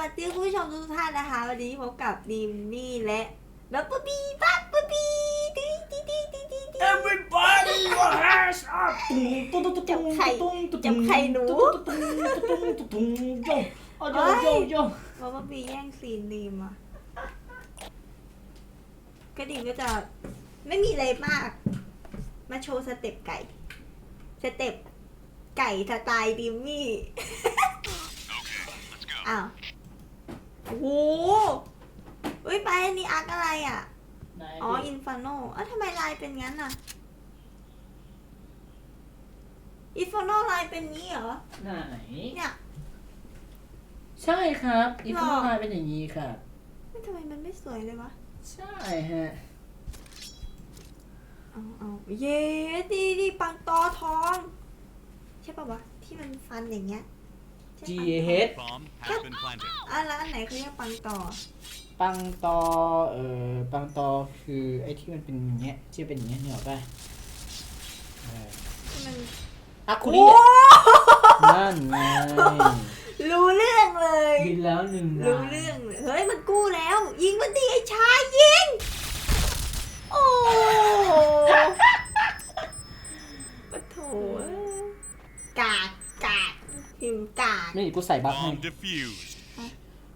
วัสดีคุณผู้ชมทุกท่านนะคะ วันนี้พบกับดิมมี่และบับบิ้บีบับบิ้ลบีดีดีดีดีดีดี Everybody has up ตุ้งตุ้งตุ้งจับไข่ตุ้งตุ้งจับไข่หนู ตุ้งตุ้งตุ้งตุ้งตุ้งโยโอ้โยโยโยบับเบิ้ลบีแย่งซีนดิมอะก็ดิมก็จะไม่มีอะไรมาก มาโชว์สเต็ปไก่ สเต็ปไก่สไตล์ดิมมี่อ้าว โอ้โหเฮ้ยไปอันนี้อาร์คอะไรอะ ไหนอ๋ออินฟาโนเอ้าทำไมลายเป็นงั้นน่ะ อินฟาโนลายเป็นงี้เหรอ ไหน เนี่ย ใช่ครับอีหรฟูอพายเป็นอย่างนี้ครับ ไม่ทำไมมันไม่สวยเลยวะ ใช่ฮะ เอาเอาเย้ดีดีปังตอทอง ใช่ปะวะ ที่มันฟันอย่างเงี้ย ใช่จีปังตอเฮด Bomb has been planted. อะแล้วอันไหนเขาเรียกปังต่อ ปังตอเอ่อปังตอคือไอ้ที่มันเป็นอย่างเงี้ยที่เป็นอย่างเงี้ยเนี่ยหรอกป่ะเออที่มัน อะคุโอ้รินั่นไงรู้เรื่องเลย บินแล้วหนึ่งรู้เรื่องเลยเฮ้ยมันกู้แล้ว ยิงมันดีไอ้ชายยิง โอ้ปะโถเอ้ยกากกาก พิมพ์กากนี่กูใส่บัฟให้ Bomb defused.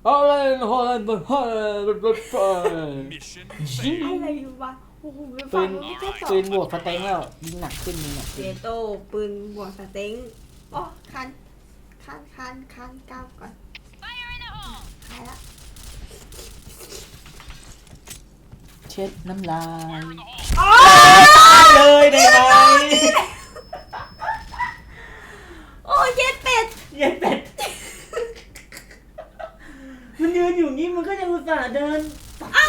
โอ้ยโอ้ยโอ้ยโอ้ยโอ้ย Mission ยิง failed. อะไรวะโอ้โหไปปืฟังนมันไม่ใช่สองปืนบวกสเต็งแล้วยิงหนักขึ้นยิงหนักเจขึ้นโต้ปืนบวกสเต็งโอ้คันคันคันคันก้าวก่อนหายละเช็ดน้ำลายอ๋อเลยได้ไหมโอ้เย็ดเป็ด เย็นเป็ด มันยืนอยู่งี้มันก็ยังอุตส่าห์เดิน เอ้า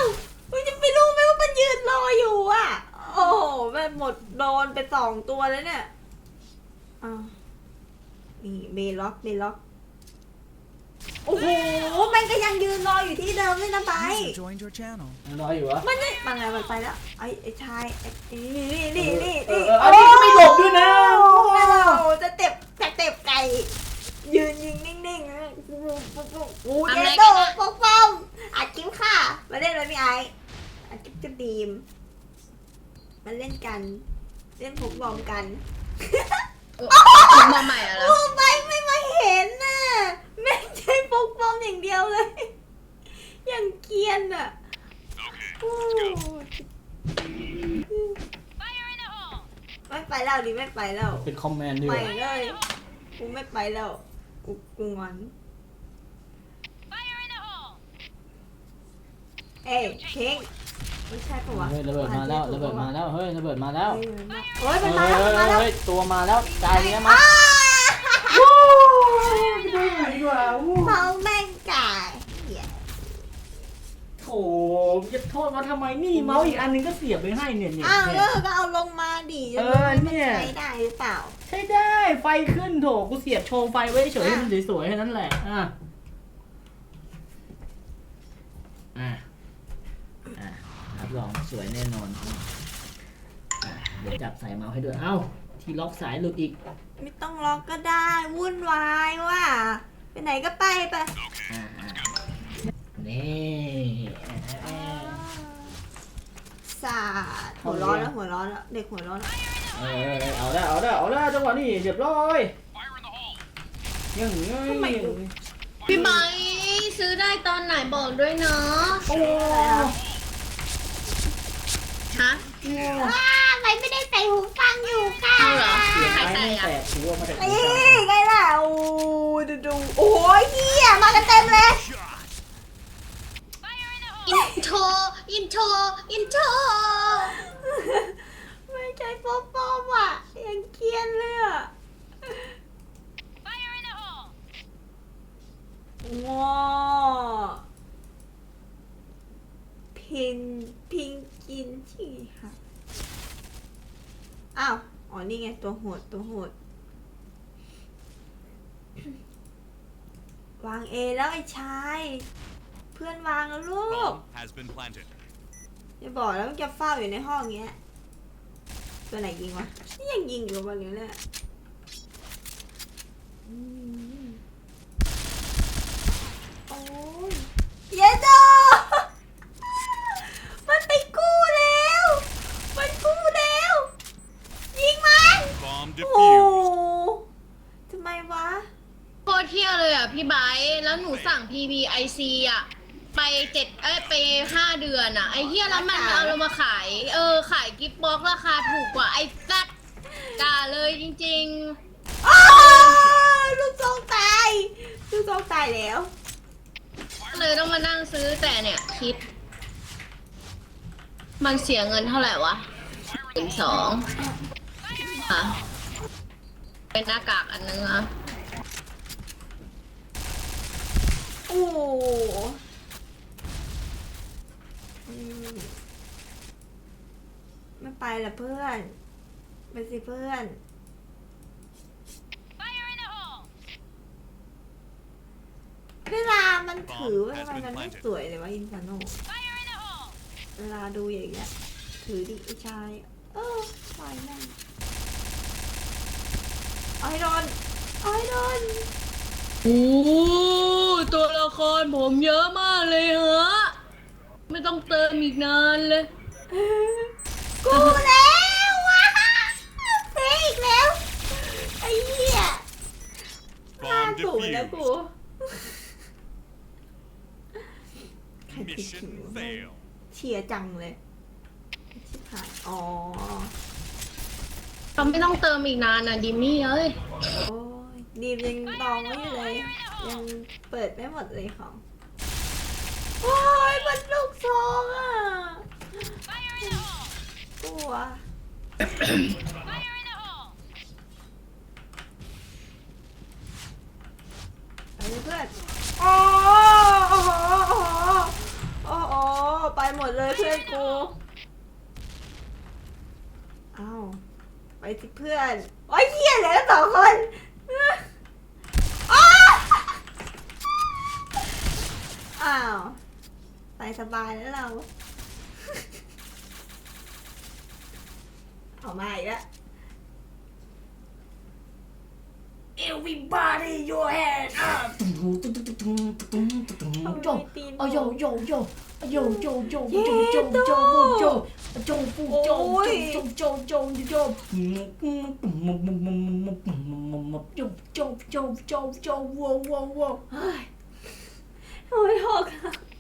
มันจะไปรู้ไหมว่ามันยืนรออยู่อะ โอ้โหแบบหมดโดนไปสองตัวแล้วเนี่ยอ้าวนี่เบล็อกเบล็อก โอ้โห มันก็ยังยืนรออยู่ที่เดิมเลยนะไป User joined your channel. ยังรออยู่วะมันนี่มันไงมันไปแล้ว ไอ้ไอ้ชายไอ้นี่นี่นี่เอนี่อเอออันนี้ก็ไม่หลบด้วยนะโอ้โหจะเต็บจะเต็บไก่ ยืนยิงนิ่งๆนะโอ้เจโต้ปกป้องอัดกิ้วค่ะ มาเล่นเลยพี่ไออัดกิ้วจะดีมมาเล่นกัน เล่นพกบอมกันผมมาใหม่อะแล้วโอ้ไปไม่มาเห็นน่ะไม่ใช่พกบอมอย่างเดียวเลย อย่างเกรียนอะโอ้ไม่ไปแล้วดิไม่ไปแล้วเป็นคอมแมนด์ดีกไปว่าเลยกูไม่ไปแล้ว กูกูงอนเอ้ยเค้งไม่ใช่ปะวะเฮ้ยระเบิดมาแล้วระเบิดมาแล้วเฮ้ยระเบิดมาแล้วเฮ้ยเฮ้มันมาแล้วมันมาแล้วยตัวมาแล้วกายเนี้ยมาอ้าดีกว่าวู้เมาแม่งกายเหี้ยโถจะโทษมาทำไมนี่เมาส์อีกอันนึงก็เสียบไปให้เนี่ยเนี่ยอ้าวเอเนี่ยอก็เอาลงมาดิเออเนี่ยใช้ได้หรือเปล่า ใช่ได้ไฟขึ้นโถกูเสียบโชว์ไฟไว้เฉยให้มันสวยๆแค่นั้นแหละ อะอะอะรับรองสวยแน่นอนอะเดี๋ยวจับสายเมาส์ให้ด้วย เอ้า ที่ล็อกสายหลุดอีก ไม่ต้องล็อกก็ได้ วุ่นวายว่ะไปไหนก็ไปไปอะอะนี่อะอะสาดหัวร้อนแล้วหัวร้อนแล้วเด็กหัวร้อนแล้วเออเอาละเอาละเอาละจังหวะนี้เรียบร้อย Fire in the hole. ยังไงพี่ไม้ซื้อได้ตอนไหนบอกด้วยเนาะโอ้ฮะ ว้าไปไม่ได้ใส่หูฟังอยู่ค่ะเอาเหรอ เสียงใครไม้ใส่ไม่อะแตกหัวมาจากนี่ไงล่ะโอ้ดูดูโอ้ยเฮียมากันเต็มเลย อินโทรอินโทรอินโทรไม่ใช่ ป๊อปป๊อปอะยังเกรียนเลยอะว้าพินพิงกินที่ค่ะอ้าวอ๋อนี่ไงตัวโหดตัวโหดวางเอแล้วไอ้ชาย เพื่อนวางแล้วลูก Bomb has been planted. อย่าบอกแล้วมันจะเฝ้าอยู่ในห้องเงี้ย ตัวไหนยิงวะนี่ยังยิงอยู่วันนี้แหละอืมโอ้ แล้วหนูสั่ง PVIC อะ ไปเจ็ด เอ้ยไปห้าเดือนอะไอ้เฮียแล้วมันเอาเรามาขาย เออ ขายกิฟต์บ็อกซ์ราคาถูกกว่าไอ้สัตว์ด่าเลยจริง อ้าวลูกซองตายลูกซองตายแล้วๆก็เลยต้องมานั่งซื้อแต่เนี่ยคิด มันเสียเงินเท่าไหร่วะหนึ่งสองอะเป็นหน้ากากอันนึงอะโอ้โหอืม ไม่ไปละเพื่อน ไปสิเพื่อน เวลามันถือว่าทำไมมันไม่สวยเลยวะอินฟานโนเวลาดูอย่างเงี้ยถือดิไอ้ชาย เออปล่อยแม่งเอาให้โดนเอาให้โดนโอ้ตัวละครผมเยอะมากเลยฮะไม่ ต้องเติมอีกนานเลยกูแล้ววะเฟ้อีกแล้วไอ้เหี้ยห้า Bomb ศูนย์แล้วกู defused. ใครผิดถึง Mission วะแม่ง fail. เชียร์จังเลยชิบหายอ๋อเราไม่ต้องเติมอีกนานนะดิมมี่เอ้ย โอ้ยดีมยังดองไว้อยู่เลย ยังเปิดไม่หมดเลยของ โอ้ยมันลูกซองอะกลัวไปเลยเพื่อนโอ้โอ้โหโอ้โหไปหมดเลยเพื่อนกูเอ้าไปสิเพื่อนโอ้ยเหี้ยเหลือสองคนอ้าวอ้าว ไปสบายแล้วเรา เอามาอีกแล้ว Everybody your hand up ตุ้มหูตุ้มตุ้มตุ้มตุ้มตุ้มตุ้มเอาโยมีตีนเอาโยโยโยโยโยโยโยเย้โยโยตู้โยโยโยปูโยโอ้ยโยโยโยโยโยมุมมุมมุมมุมมุมมุมมุมมุมโยโยโยโยโยวัววัววัวเฮ้ยโอ้ยหกอะ All right.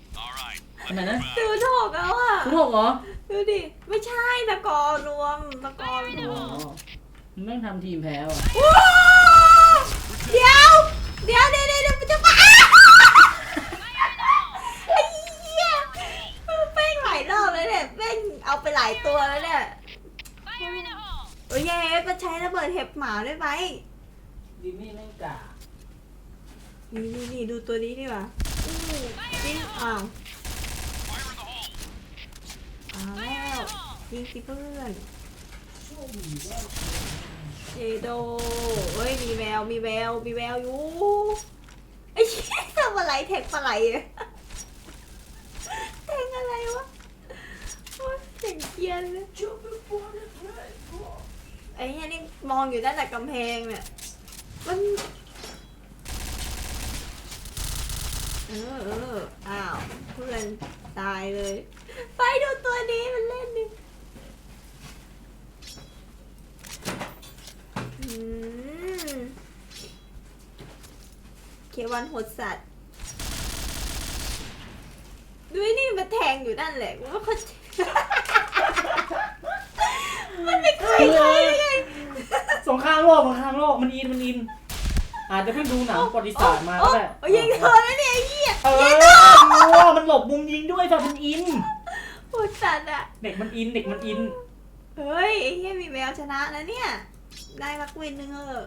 อันไหนนะดูถกแล้วอะ คุณหกเหรอดูดิ ไม่ใช่ตะกอรวมตะกอรอ๋วอมแม่งทำทีมแพ้ว่ะว้าวเดี๋ยว เดี๋ยวเดี๋ยวเดี๋ยวเดี๋ยวมันจะมาไอ้เหี้ยแป้งหลายรอบแล้วเนี่ยแป้งเอาไปหลายตัวแล้วเนี่ยโอ้ยเย้มันใช้ระเบิดเห็บหมาได้ไหมดิมี่แม่งกานี่นี่นี่ดูตัวนี้ดีกว่าอู้ยิงอ้าว Fire in the hole. าแล้วยิงสิเพื่อนเจโดเฮ้ยมีแววมีแววมีแววอยู่ไอ้เชี่ยทำอะไรแท็กปลาไหลแทงอะไรวะโอ๊ยเสียงเกียนเลยไอ้เนี่ยนี่มองอยู่ด้านจากกำแพงเนี่ยมันเออเอออ้าวเพื่อนตายเลย ไปดูตัวนี้มันเล่นดิอืมเควันโหดสัตว์ดูไอ้นี่มันแทงอยู่นั่นแหละว่าเขามันไม่เคยใช้เลยไงสงครามโลกสงครามโลกมันอินมันอิน อาจจะเพิ่งดูหนังประวัติศาสตร์มาก็ได้โอ้ยยิงเธอแล้วเนี่ยไอ้เหี้ยเออยิงเธอวัวมันหลบมุมยิงด้วยแต่มันอิน โหดสัตว์อะเด็กมันอินเด็กมันอิน เฮ้ยไอ้เหี้ยมีแววชนะแล้วเนี่ย ได้รักวินหนึ่งเออะ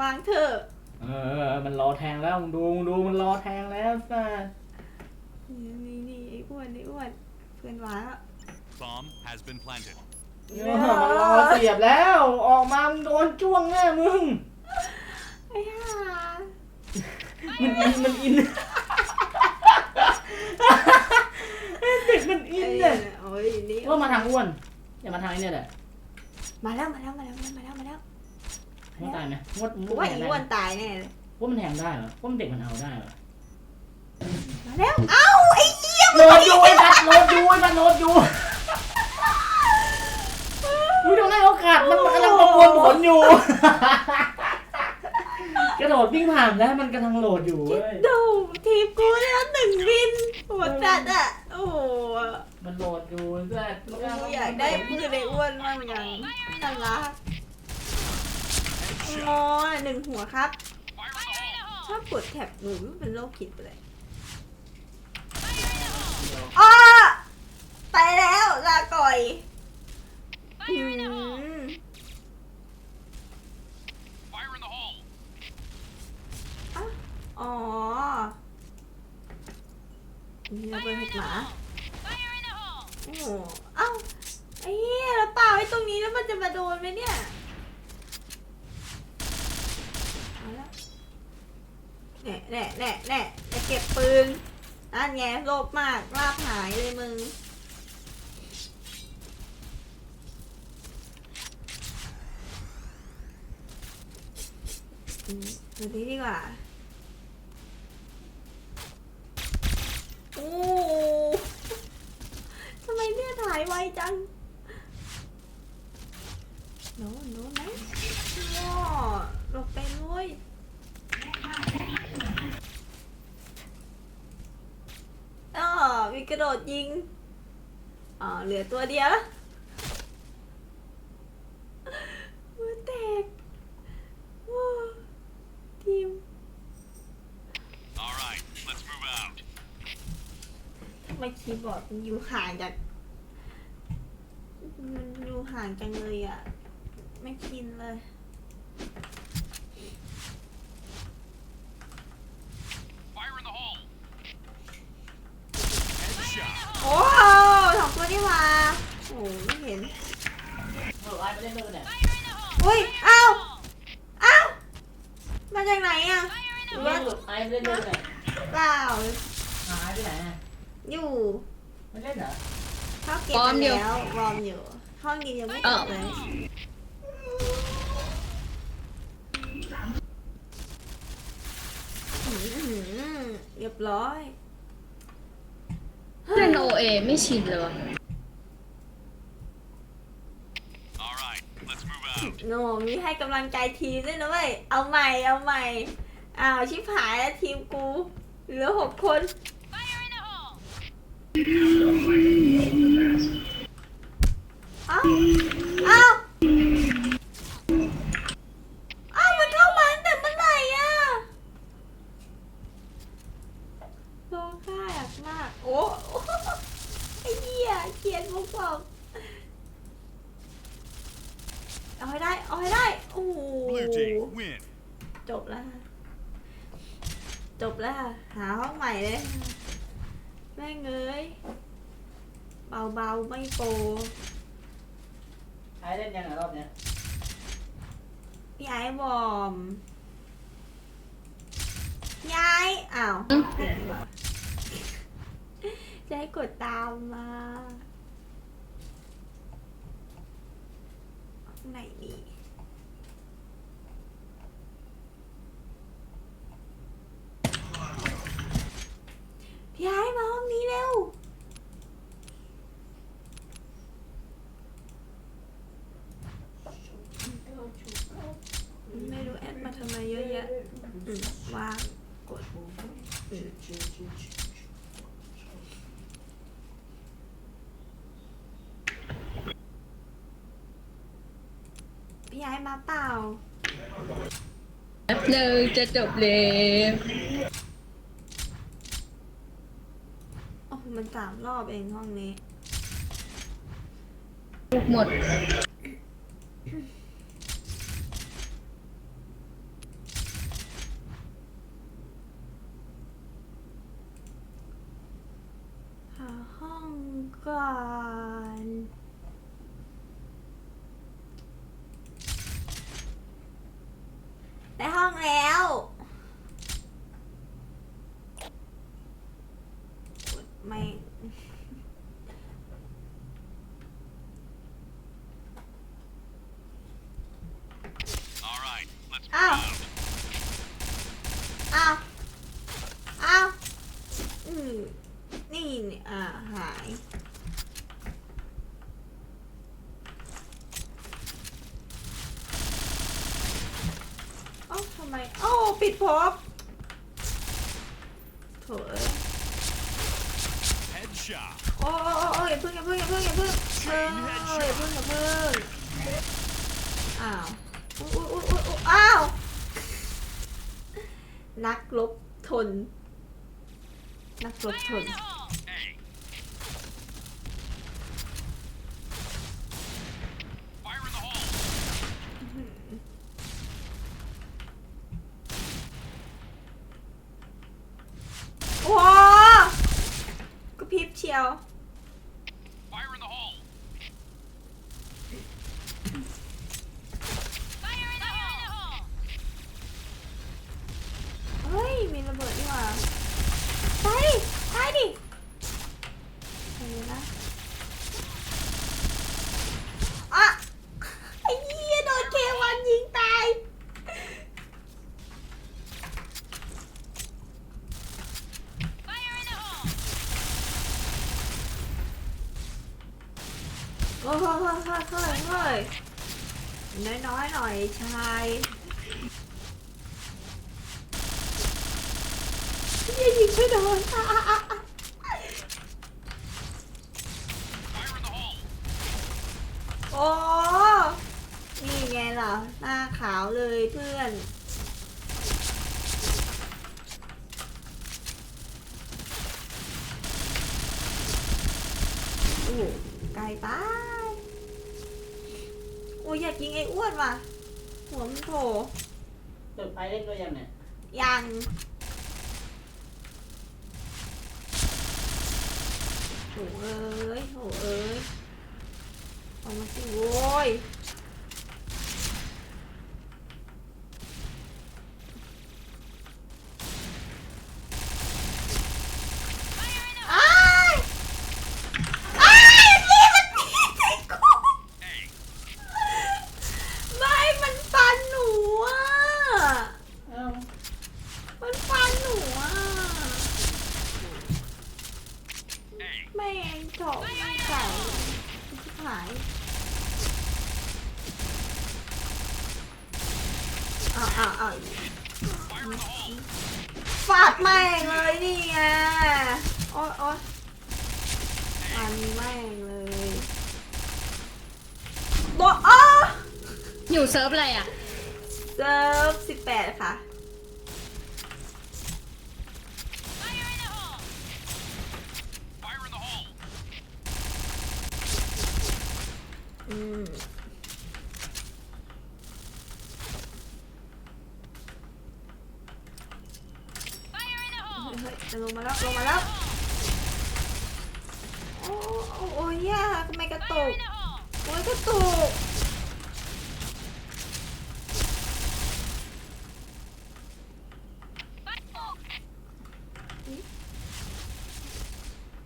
วางเถอะเออ มันรอแทงแล้วมึงดูมึงดูมันรอแทงแล้วซ่านี่นี่นี่ไอ้อ้วนไอ้อ้วนเพื่อนวางแล้ว Bomb has been planted. เออมันรอเสียบแล้ว ออกมามึงโดนจ้วงแน่มึง ไอ้ห่ามันอินมันอิน เด็กมันอินไอ้เนี่ยโอ้ยนี่ว่ามาทางอ้วนอย่ามาทางไอ้เนี่ยแหละมาแล้วมาแล้วมาแล้วมาแล้วมาแล้วว่าตายไหมว่ากูว่าไอ้อ้วนตายแน่เลยว่ามันแทงได้เหรอว่ามันเด็กมันเอาได้เหรอมาแล้วเอ้าไอ้เหี้ยโหลดอยู่ไอ้พัดโหลดอยู่ไอ้พัดโหลดอยู่มึงต้องให้โอกาสมันกำลังประมวลผลอยู่ใจกระโดดวิ่งผ่านแล้วมันกำลังโหลดอยู่คิดเว้ย ดูทีมกูเนี่ยหนึ่งวินโหดจัดอะ โอ้โหมันโหลดอยู่เพื่อนกูอยากได้มือในอ้วนมากยังน่ารักงอหนึ่งหัวครับ ชอบกดแท็บหนูเป็นโรคคิดไปเลยอ้อไปแล้วลาก่อย อืม Fire in the hole. อ๋อนี่ระเบิดเห็ดหมาโอ้โหเอ้าไอ้เหี้ยแล้วเปล่าไอ้ตรงนี้แล้วมันจะมาโดนไหมเนี่ยเอาละแน่แน่แน่แน่จะเก็บปืนนั่นไงโลภมากลาบหายเลยมึงอืมดูนี้ดีกว่า โอ้ทำไมเนี่ยถ่ายไว จังโน้นโน้นนะว้าหลบไปเลยอ๋อมีกระโดดยิง อ๋อ เหลือตัวเดียวแล้วมือแตกว้าทีม All right, let's move out. ทำไมคีย์บอร์ดมันอยู่ห่างจากมัน อยู่ห่างจังเลยอะ ไม่ชินเลย Fire in the hole. Headshot. โอ้สองตัวนี่หว่าโอ้ไม่เห็นเออไอ้ไม่ได้เลิกเนี่ยอุ้ยอ้าวอ้าวมาจากไหนอะหรือไม่ว่าหลุดไอ้ไม่ได้เลิกเนี่ยเปล่าหายไปไหนอะอยู่ไม่เล่นเหรอ เขาเก็บวอร์มามอยู่แล้ววอร์มอยู่ห้องนี้ยังไม่จบเลยอื้อหือเรียบร้อยเล่นโอเอไม่ชินเลยวะ All right, let's move out. โนมีให้กำลังใจทีมด้วยนะเว้ย เอาใหม่ เอาใหม่ อ้าว ชิบหายแล้วทีมกู เหลือหกคน อ้าวอ้าวอ้าวมันเข้ามาตั้งแต่เมื่อไหร่อะร้องไห้อะมากโอ้ไอ้เหี้ยเขียนมุกบอกเอาให้ได้ เอาให้ได้ โอ้โห Blue team win. จบแล้วจบแล้วหาห้องใหม่เลย แม่งเอ้ยเบาๆไม่โปรไอ้เล่นยังไงรอบเนี้ยพี่ไอ้บอมพี่ไอ้อ้าวเปลี่ยนดีกว่าจะให้กดตามมาห้องไหนดี พี่ไอ้มาห้องนี้เร็ว ไม่รู้แอดมาทำไมเยอะแยะอืมวางกดอืมพี่ย้มาเปล่า แป๊บหนึงจะจบเลย โอ้โหมันสามร อบเองห้องนี้ หมด หาห้องก่อนได้ห้องแล้วกดไม่ All right, let's move Ow. out. อ้าวอ้าวอืมนี่นี่อ่าหายเอ้าทำไมโอ้าปิดพบโถเอ้ย Headshot. โอ้โอ้โอ้โอ้อย่าเพิ่งอย่าเพิ่งอย่าเพิ่งอย่าเพิ่งเอออย่าเพิ่งอย่าเพิ่งอ้าว นักลบทน นักลบทน A. Fire in the hole. โอ้ก็พริบเชียว Fire in the hole. เฮ้ย มีระเบิดดีกว่าไปดิไปดิไปเลยนะอะไอ้เหี้ยโดนเควันยิงตาย เฮ้ยเฮ้ยเฮ้ยเฮ้ยเฮ้ยเฮ้ย น้อยๆหน่อยชายยิงไม่โดนโอ้นี่ไงล่ะ หน้าขาวเลยเพื่อนโอ้ไกลไปโอ้ยอยากยิงไอ้อ้วนว่ะ หัวมันโผล่เปิดไฟเล่นด้วยยังเนี่ยยังโอ้เอ้ยโอ้เอ้ยเอามาสิโว้ย อ้ายอ้ายนี่มันตีใส่กู A. ไม่ มันฟันหนูอะ เอ้า มันฟันหนูอะ A. แม่งเจาะไม่ใส่ชิบหายอ้าวอ้าวอ้าว Fire in the hole. ฟาดแม่งเลยนี่ไงโอ๊ยโอ๊ยฟันแม่งเลยบอกอ้อ อยู่เซิร์ฟอะไรอะ เซิร์ฟสิบแปดค่ะ Fire in the hole. อืมเฮ้ยเฮ้ยจะลงมาแล้วลงมาแล้ว โอ้โอ้ยยากทำไมกระตุกโอ้ยกระตุก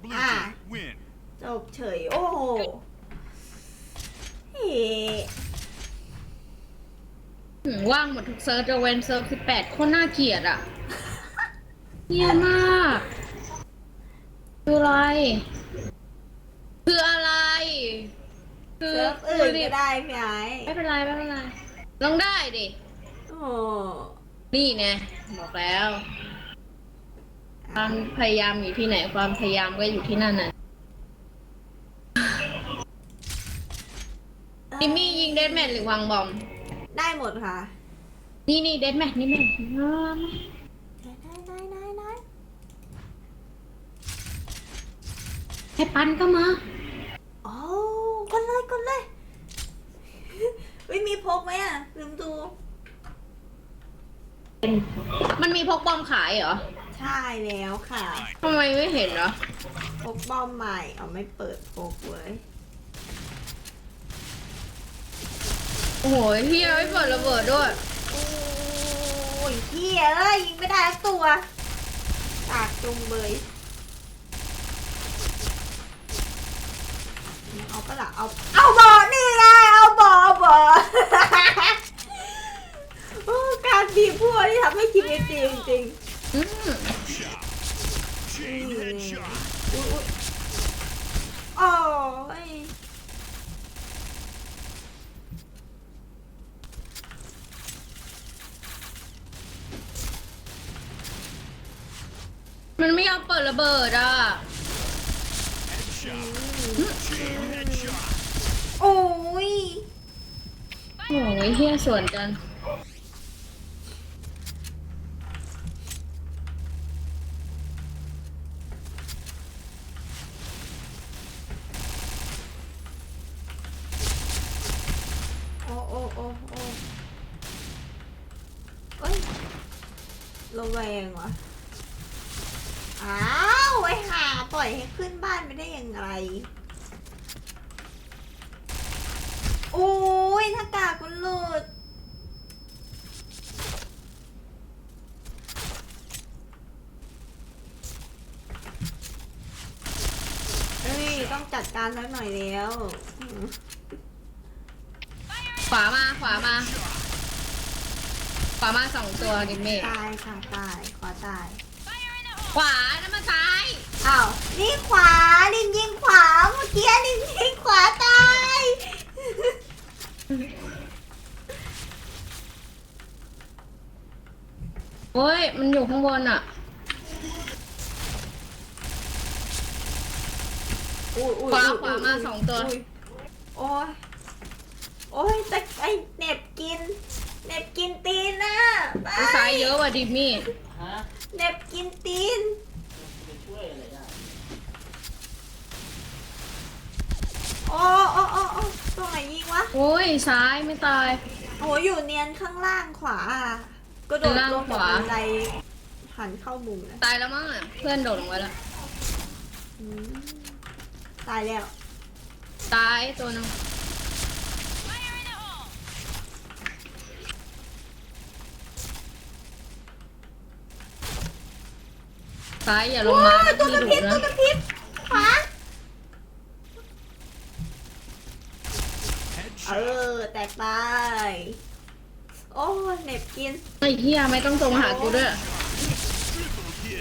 Blue Ah. team win. จบเฉย โอ้โหเฮ้ อืมว่างหมดทุก เซิร์ฟจะเว้นเซิร์ฟสิบแปดโคตรน่าเกลียดอะเยี่ยมากคืออะไร คืออะไร คือเซิร์ฟอื่นก็ได้พี่ไอ้ไม่เป็นไรไม่เป็นไรลองได้ดิ โอ้นี่ไงบอกแล้ว ความพยายามอยู่ที่ไหน ความพยายามก็อยู่ที่นั่นน่ะนิมมี่ยิงเดดแมนหรือวางบอม ได้หมดค่ะ นี่นี่เดดแมนนี่แมนได้ได้ได้ได้ให้ปันก็มาโอ้กดเลยกดเลยวิมีพกไหมอะลืมดูมันมีพกบอมขายเหรอ ใช่แล้วค่ะทำไมไม่เห็นเหรอพกบอมใหม่เอาไม่เปิดพกเว้ยโอ้โหเฮียไม่เปิดระเบิดด้วย โอ้ยเฮียเอ้ยยิงไม่ได้สักตัวตากจุงเบยเอาปะล่ะเอาเอาบอนี่ไงเอาบอบอโอ้การบีบพวกที่ทำให้คิดไม่จริงจริงอืม Shot. Chain headshot. ๆอุ๊ยอุ๊ยโอ้ย เอาเปิดระเบิดอะ โอ้ย โอ้เฮียส่วนกัน โอ้โอ้โอ้โอ้เอ้ยระแวงวะอ้าวไอ้ห่าปล่อยให้ขึ้นบ้านไม่ได้ยังไงโอ้ ยหน้ากากมันหลุดเอ้ย ต้องจัดการสักหน่อยแล้วอืมขวามาขวามา ขวามาสองตัวดิเมฆตายค่ะตายขวาตาย ขวานั่นมาซ้าย อ้าว นี่ขวาลินยิงขวา เมื่อกี้ลินยิงขวาตาย โอ้ย มันอยู่ข้างบนอะอุ้ยอุ้ยขวาอุ้ยขวามาสองตัวยโอ้ยโอ้ยแต่ไอเหน็บกินเหน็บกินตีนนะไปซ้ายเยอะว่ะดิมี่ฮะเหน็บกินตีนจะช่วยอะไรได้โอ้โอ้โอ้โอ้ตรงไหนยิงวะโอ้ยซ้ายไม่ตายโอ้อยู่เนียนข้างล่างขวาอะ กระโดดข้างล่างลงจากขวาบันไดหันเข้ามุมนะตายแล้วมั้งอะเพื่อนโดดลงไว้แล้ว อืมตายแล้ว ตายตัวหนึงซ้ายอย่าลงมาโอ้ยตัวกระพริที่บดุตัวนะกระพริบขวาเออ แตกตาย โอ้ยเหน็บกินไอ้เหี้ยไม่ต้องส่งมาหากูด้วยนี่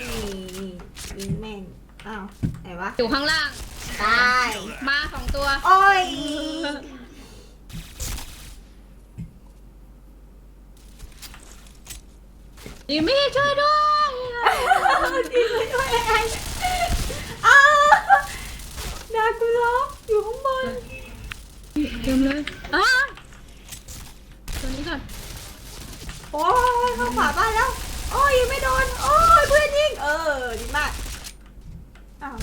ยิงแม่งอ้าวไหนวะอยู่ข้างล่าง ตายมาสองตัว โอ้ยดิมี่ช่วยด้วยดีไปด้วยไอ้อ้าวดากุล็อกอยู่ข้างบนเต็มเลยอะตัวนี้ก่อน โอ้ยเข้าขวาบ้านแล้ว โอ้ยยังไม่โดน โอ้ยเพื่อนยิง เออดีมาก อ้าว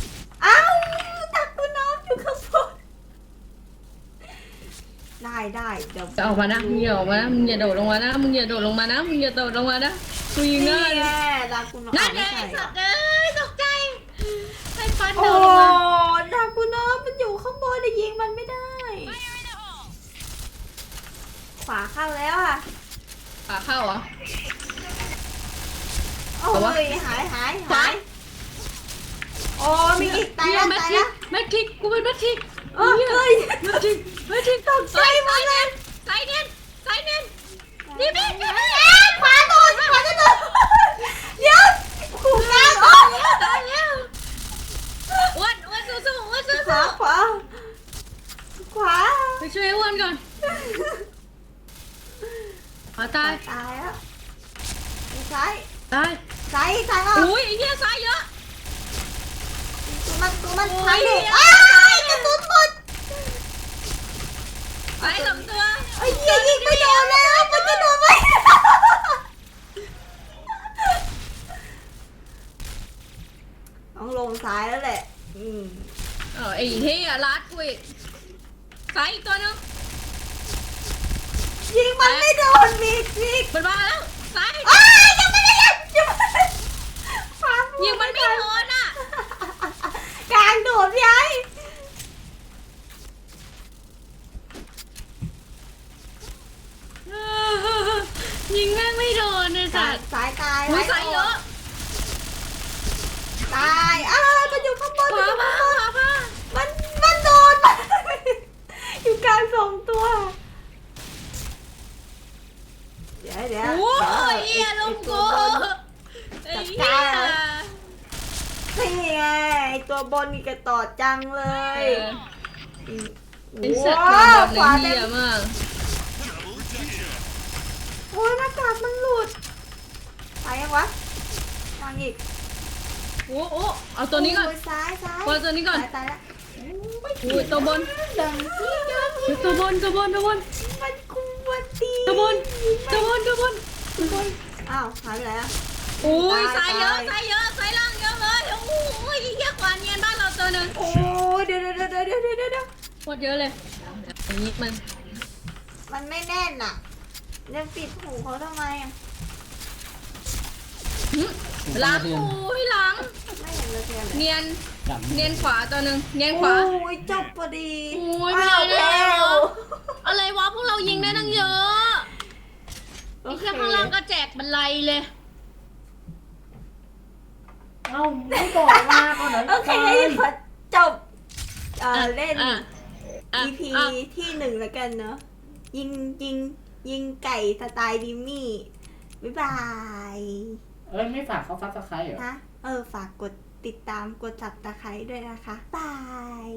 อ้าวตักกูน้องอยู่ข้างบนได้ได้เดี๋ยวจะออกมานะมึงอย่าออกมานะมึงอย่าโดดลงมานะมึงอย่าโดดลงมานะมึงอย่าโดดลงมานะกูยิงนี่ง่ายแหเลยละดากูน้องนั่นไงไม่ไอ้ใช่สัเหรอตว์เอ้ยตกใจไอ้ฟันโอ้โดดลงมาดากูน้องมันอยู่ข้างบนแต่ยิงมันไม่ได้ ขวาเข้าแล้วอะ ขาเข้าเหรอ โอ้เอาวะยหายหายขวาหาย โอ้มีอีกตายแล้วแมตายทริแล้กวแมทริกกูเป็นแมทริกเออเฮ้ยแมทริกแมทริกตกใจหมดเลย สายเนียนสายเนียนนี่พี่เอ๊ะขวาโดนขวาจะโดนเดี๋ยวขู่กลางโอ้ตายแล้วอ้วนอ้วนสู้ๆอ้วนสู้ขวาขวาขวา ๆไปช่วยไอ้อ้วนก่อน ขวาตาย ตายแล้วซ้ายตาย ซ้ายซ้ายออกอุ้ยไอ้เหี้ยซ้ายเยอะ ตัวมันตัวมันโอ้ยซ้ายดิเนี่ยอ้ายกระสุนหมดไปสองตัวไอ้เหี้ยยิงไม่โดนแล้วมันจะโดนไหมต้องลงซ้ายแล้วแหละอืม เออไอ้เหี้ยลัดกูอีกซ้ายอีกตัวนึง ยิงมันไม่โดนมีดยิงมันมาแล้วซ้ายอ้ายยังไม่ได้ยังไม่ได้ฟายิงมันไม่โดนอะกลางโดดยัยยิงแม่งไม่โดนเลยสัตว์สายตายอุ้ยซ้ายเยอะตายอ้าวมันอยู่ข้างบนขมันวาอยู่มาข้างบขนวามามันมันโดนอยู่กลางสองตัว เดี๋ยวเดี๋ยวโอ้ดี๋วยเหี้ยลงกูไอ้เหี้ยนี่ไงไอ้ตัวบนนี่กระต่อจังเลเอยอไอ้สัตว์ว้าวโดนขวาเลยเต็เหี้ยมมากโอ้ยหน้ากากมันหลุดไปยังวะวางอีกโอ้โอ้เอาตัวนี้ก่อน โยซ้ายซ้ายเปิดตัวนี้ก่อนตายตายละอุ้ยตัวบนดังที่เดิมอุ้ยตัวบนตัวบนตัวบนมันก วนตีตัวบนตัวบนตัวบนอ้าวหายไปไหนอะโอ้ยตายสายเยอะตาย สายเยอะสายล่างเยอะเลยโอ้ยเยอะกว่าเนียนบ้านเราตัวหนึ่งโอ้ยเดี๋ยวเดี๋ยวเดี๋ยวเดี๋ยวเดี๋ยวเดี๋ยวโคตรเยอะเลยอย่างนี้มันมันไม่แน่นอะยังปิดหูเขาทำไมอะหึหลังโอ้ยหลัง ไม่เห็นเลยเพียงเลยเนียน จับเนียนขวาตัวหนึ่งเนียนขวา โอ้ยจบพอดีโอ้ยอ้าวไม่ได้แล้แล้ววอะไรวะพวกเรายิงได้ตั้งเยอะไอ้แค่ข้างล่างก็แจกบันไลเลย เอ้าไม่บอกมาก่อนเหรอโอเคพอจบเอ่อเล่น อะอะ EP อะที่หนึ่งแล้วกันเนอะยิงยิงยิงไก่สไตล์ดิมมี่ บ๊ายบาย เอ้ย ไม่ฝากเขาซับสไครต์เหรอ นะ เออ ฝากกด ติดตามกดจับตะไคร้ด้วยนะคะ บาย